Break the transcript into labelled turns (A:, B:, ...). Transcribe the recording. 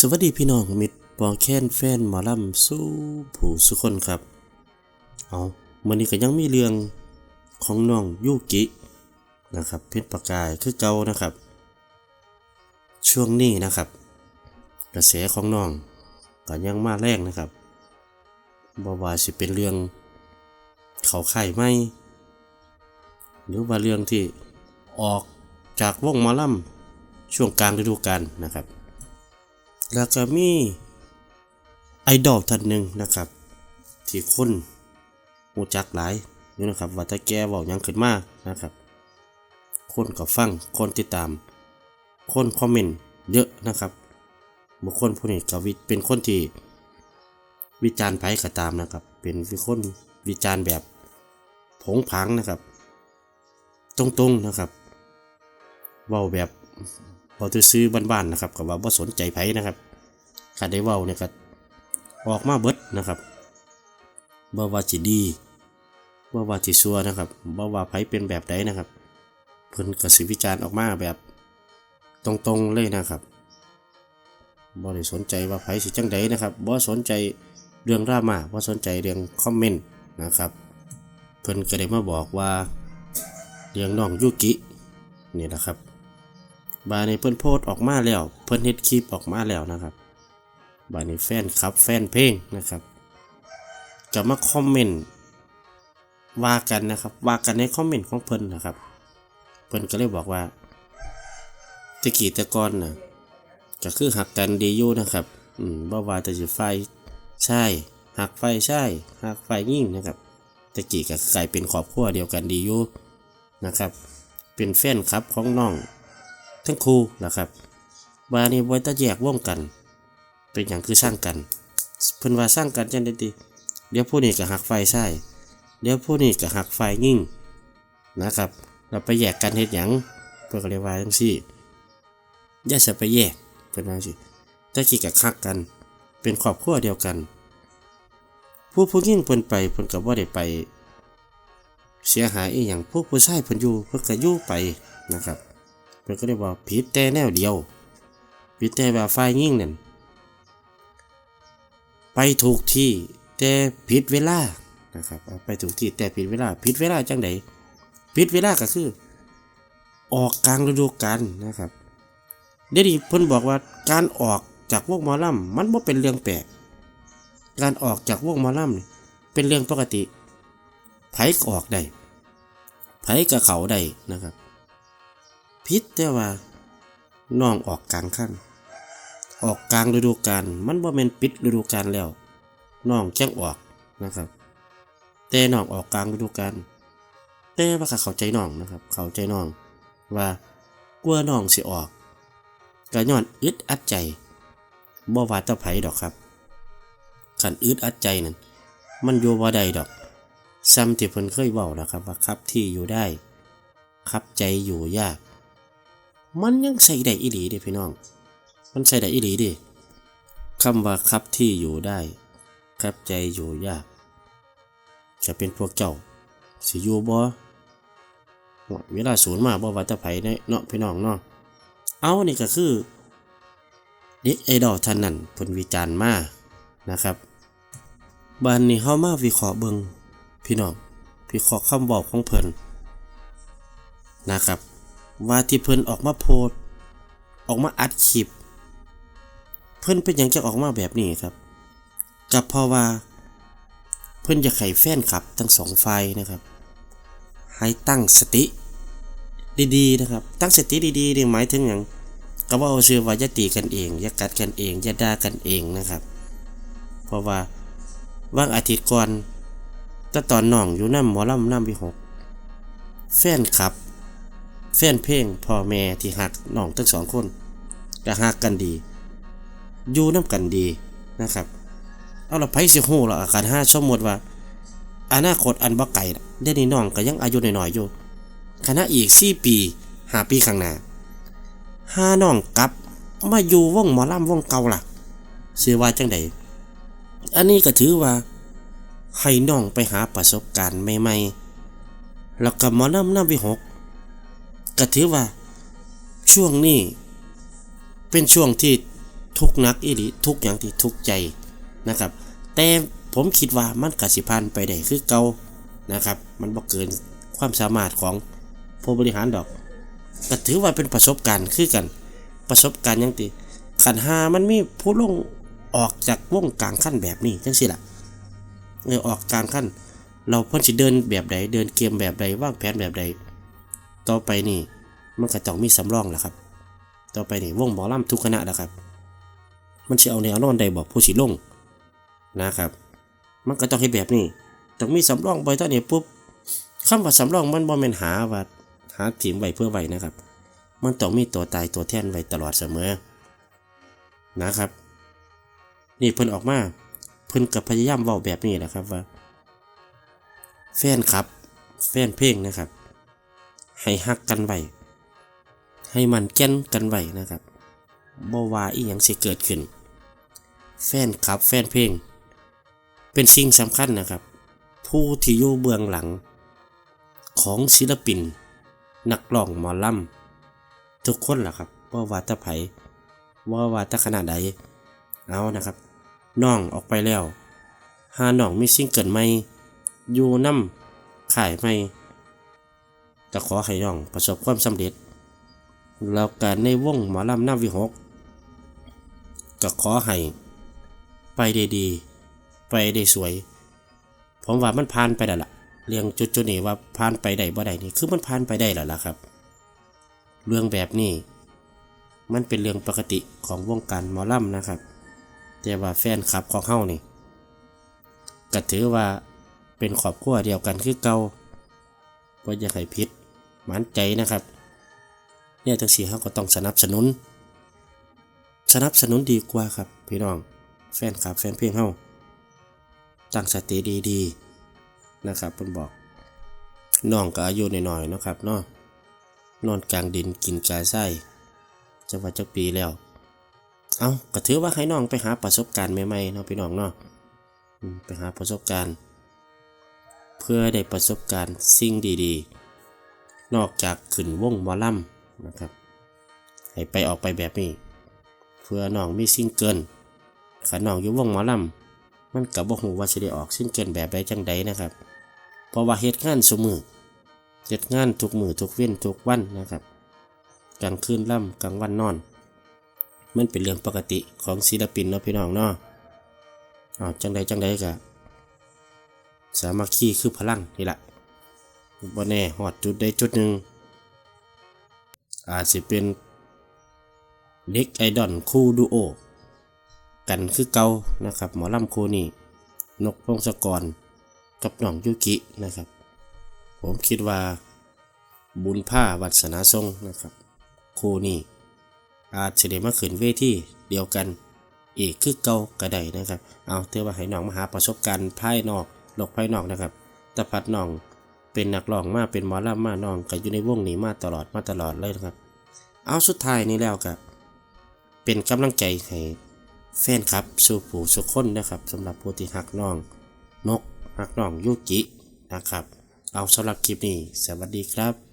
A: สวัสดีพี่น้องมิตรปองแค้นแฟนหมอลำสู้ผู้สุคนครับ เอามื่อนี้ก็ยังมีเรื่องของน้องยูกินะครับ เพชรประกายคือเก่านะครับ ช่วงนี้นะครับ กระแสของน้องก็ยังมาแรงนะครับบ่ว่าสิเป็นเรื่องเขาไข่ไหมหรือว่าเรื่องที่ออกจากวงหมอลำช่วงกลางฤดูกาลนะครับ แล้วก็มีไอดอลท่านหนึ่งนะครับ ที่คนหูจักหลายอยู่นะครับว่าถ้าแกบอกยังขึ้นมากนะครับ คนก็ฟังคนติดตาม คนคอมเมนต์เยอะนะครับบุคคลผู้นี้ก็วิเป็นคนที่วิจารณ์ไผก็ตามนะครับ เป็นคนวิจารณ์แบบผงผางนะครับ ตรงๆนะครับเว้าแบบ เว้าซื้อบ้านๆนะครับก็ว่าบ่สนใจไผนะครับถ้าได้เว้าเนี่ยก็ออกมาเบิดนะครับบ่ว่าสิดีบ่ว่าสิซัวนะครับบ่ว่าไผเป็นแบบใดนะครับเพิ่นก็สิวิจารณ์ออกมาแบบตรงๆเลยนะครับบ่ได้สนใจว่าไผสิจังใดนะครับบ่สนใจเรื่องดราม่าบ่สนใจเรื่องคอมเมนต์นะครับเพิ่นก็ได้มาบอกว่าเรื่องน้องยูกินี่แหละครับ บาในเพิ่นโพสออกมาแล้ว เพิ่นเฮ็ดคลิปออกมาแล้วนะครับ บาในแฟนคลับแฟนเพลงนะครับก็มาคอมเมนต์ว่ากันนะครับ ว่ากันในคอมเมนต์ของเพิ่นนะครับ เพิ่นก็เลยบอกว่าตะกี้ต่ก่อนน่ะก็คือหักกันดีอยู่นะครับ อืมบ่ว่าแต่สิไฟใช่หักไฟใช่หักไฟยิ่งนะครับตะกี้ก็กลายเป็นครอบครัวเดียวกันดีอยู่นะครับ เป็นแฟนคลับของน้อง ทั้งครูนะครับบานี้ไว้ตะแยกวงกัน เป็นอย่างคือสร้างกัน เพิ่นว่าสร้างกันจังได้ดีเดี๋ยวผู้นี้ก็หักไฟใช่เดี๋ยวผู้นี้ก็หักไฟยิ่งนะครับ เราไปแยกกันเฮ็ดหยังเพื่อก็เรียกว่าจังซี่อย่าจะไปแยกเพิ่นว่าจังซี่ตะกี้ก็คักกัน เป็นครอบครัวเดียวกัน ผู้ผู้ยิ่งเพิ่นไปเพิ่นก็บ่ได้ไป เสียหายอีหยังผู้ผู้ชายเพิ่นอยู่เพิ่นก็อยู่ไปนะครับ เพิ่นก็เลยว่าผิดแต่แนวเดียวผิดแต่ว่าฝ่ายยิ่งนั่นไปถูกที่แต่ผิดเวลานะครับไปถูกที่แต่ผิดเวลาผิดเวลาจังไดผิดเวลาก็คือ ออกกลางฤดูกาลนะครับเดี๋ยวนี้เพิ่นบอกว่าการออกจากวงมอลำมันบ่เป็นเรื่องแปลกการออกจากวงมอลำนี่เป็นเรื่องปกติไผก็ออกได้ไผก็เขาได้นะครับ พิษแต่ว่าน้องออกกลางขั้นออกกลางฤดูกาลมันบ่แม่นปิดฤดูกาลแล้วน้องแจ้งออกนะครับ แต่น้องออกกลางฤดูกาลแต่ว่าเข้าใจน้องนะครับ เข้าใจน้อง ว่ากลัวน้องสิออกก็ย้อนอึดอัดใจบ่ว่าตะไผดอกครับขันอึดอัดใจนั่นมันอยู่บ่ได้ดอกซ้ำที่เพิ่นเคยเว้าแล้วครับ ว่าครับที่อยู่ได้ ครับใจอยู่ยาก มันยังใส่ได้อีหลีเด้พี่น้อง มันใส่ได้อีหลีเดิคำว่าครับที่อยู่ได้ครับใจอยู่ยาก จะเป็นพวกเจ้า สิอยู่บ่หมดเวลาศูนย์มาบ่ว่าแตะไผเนาะพี่น้องเนาะเอานี่ก็คือเด็กไอดอลท่านนั้นเพิ่นวิจารณ์มานะครับบันนี้เฮามาวิเคราะห์เบิงพี่น้องวิเคราะห์คำบอกของเพิ่นนะครับ ว่าที่เพิ่นออกมาโพสออกมาอัดคลิป เพิ่นเป็นหยังจะออกมาแบบนี้ครับ กับเพราะว่า เพิ่นจะไขแฟนคลับทั้งสองฝ่ายนะครับ ให้ตั้งสติ ดีๆนะครับ ตั้งสติดีๆนี่หมายถึงอย่างก็ว่าเอาชื่อว่าอย่าตีกันเองอย่ากัดกันเองอย่าด่ากันเองนะครับ เพราะว่าว่างอาทิตย์ก่อนต่ตอนน้องอยู่น้ำหมอลำน้ำวิหก แฟนคลับ แฟนเพลงพ่อแม่ที่หักน้องทั้งสองคนก็หักกันดี อยู่น้ำกันดีนะครับ เอาละไผสิฮู้ละอาการห้าสมมติว่า อนาคตอันบ่ไก่เดี๋ยวนี้น้องก็ยังอายุน้อยๆอยู่คณะอีก4ปี5ปีข้างหน้าห้าน้องกลับ มาอยู่ว่องหมอล่ำว่องเก่าล่ะเสิว่าจังไดอันนี้ก็ถือว่า ให้น้องไปหาประสบการณ์ใหม่ๆแล้วก็หมอล่ำน้ำวิหก ก็ถือว่า ช่วงนี้ เป็นช่วงที่ทุกนักอีหลีทุกอย่างที่ทุกใจนะครับ แต่ผมคิดว่ามันกสิพันไปได้คือเก่านะครับ มันบ่เกินความสามารถของผู้บริหารดอกก็ถือว่าเป็นประสบการณ์คือกัน ประสบการณ์ยังติขันหามันมีผู้ลงออกจากวงกลางขั้นแบบนี้จังสิล่ะเออออกกลางขั้น เราเพิ่นสิเดินแบบใดเดินเกมแบบใดวางแผนแบบใด ต่อไปนี่มันก็ต้องมีสำรองแหละครับ ต่อไปนี่วงหมอลำทุกคณะแล้วครับ มันสิเอาแนวนอนใดบอกผู้สิลงนะครับ มันก็ต้องให้แบบนี้ต้องมีสำรองไปตอนนี้ปุ๊บคำว่าสำรองมันบ่แม่นหาว่าหาทีมไว้เพื่อไว้นะครับ มันต้องมีตัวตายตัวแท่นไว้ตลอดเสมอนะครับ นี่เพิ่นออกมาเพิ่นกับพยายามเว้าแบบนี้แหละครับว่า แฟนครับ แฟนเพลงนะครับ ให้ฮักกันไว้ให้มันแก่นกันไว้นะครับบ่ว่าอีหยังสิเกิดขึ้น แฟนครับแฟนเพลง เป็นสิ่งสำคัญนะครับ ผู้ที่อยู่เบื้องหลัง ของศิลปิน นักร้องหมอลำทุกคนล่ะครับว่าว่าตะไผว่าว่าตะขนาดใดเอานะครับน้องออกไปแล้วหาน้องมีซิงเกิลใหม่อยู่น้ำขายใหม่ ก็ขอให้น้องประสบความสำเร็จ แล้วการในวงหมอลำน้ำวิหกก็ขอให้ไปได้ดี ไปได้สวย ผมว่ามันผ่านไปแล้วล่ะเรื่องจุดจุนี้ว่าผ่านไปได้บ่ได้นี่คือมันผ่านไปได้แล้วล่ะครับ เรื่องแบบนี้ มันเป็นเรื่องปกติของวงการหมอลำนะครับ แต่ว่าแฟนคลับของเฮานี่ก็ถือว่าเป็นครอบครัวเดียวกันคือเก่าบ่อยากให้ผิด หมันใจนะครับ เนี่ยจังสีเฮาก็ต้องสนับสนุน สนับสนุนดีกว่าครับ พี่น้อง แฟนคลับแฟนเพลงเฮาตั้งสติดีๆนะครับเพิ่นบอกน้องก็อายุหน้อยๆนะครับเนาะนอนกลางดินกินกาไส้จะว่าจักปีแล้ว เอาก็ถือว่าให้น้องไปหาประสบการณ์ใหม่ๆเนาะพี่น้องเนาะอืมไปหาประสบการณ์ เพื่อได้ประสบการณ์สิ่งดีๆ นอกจากขึ้นวงหมอลำนะครับ ให้ไปออกไปแบบนี้ เพื่อน้องมีซิงเกิลขันน้องอยู่วงหมอลำมันกับบ่ฮู้ว่าสิได้ออกซิงเกิลแบบใดจังใดนะครับ เพราะว่าเฮ็ดงานซุมือเฮ็ดงานทุกมือทุกเว้นทุกวันนะครับ กลางคืนล่ำกลางวันนอน มันเป็นเรื่องปกติของศิลปินเนาะพี่น้องเนาะอ้าวจังใดจังใดก็สามัคคีคือพลังนี่แหละ บ่แน่ฮอดจุดใดจุดหนึ่ง อาจสิเป็นเด็กไอดอลคู่ดูโอ กันคือเก่านะครับ หมอลำคู่นี้นกพงศกร กับน้องยุกินะครับ ผมคิดว่าบุญผ้าวัสนาทรงนะครับคู่นี้อาจจะได้มาขึ้นเวทีเดียวกันอีกคือเก่าก็ได้นะครับ เอาเถือว่าให้น้องมาหาประสบการณ์ภายนอกโลกภายนอกนะครับแต่พัดน้อง เป็นนักร้องมาเป็นหมอลำมาน้องก็อยู่ในวงนี้มาตลอดมาตลอดเลยนะครับ เอาสุดท้ายนี้แล้วก็เป็นกำลังใจให้แฟนครับสู่ผู้สุกคนนะครับสำหรับผู้ที่หักน้อง นกหักน้องยุกินะครับ เอาสำหรับคลิปนี้ สวัสดีครับ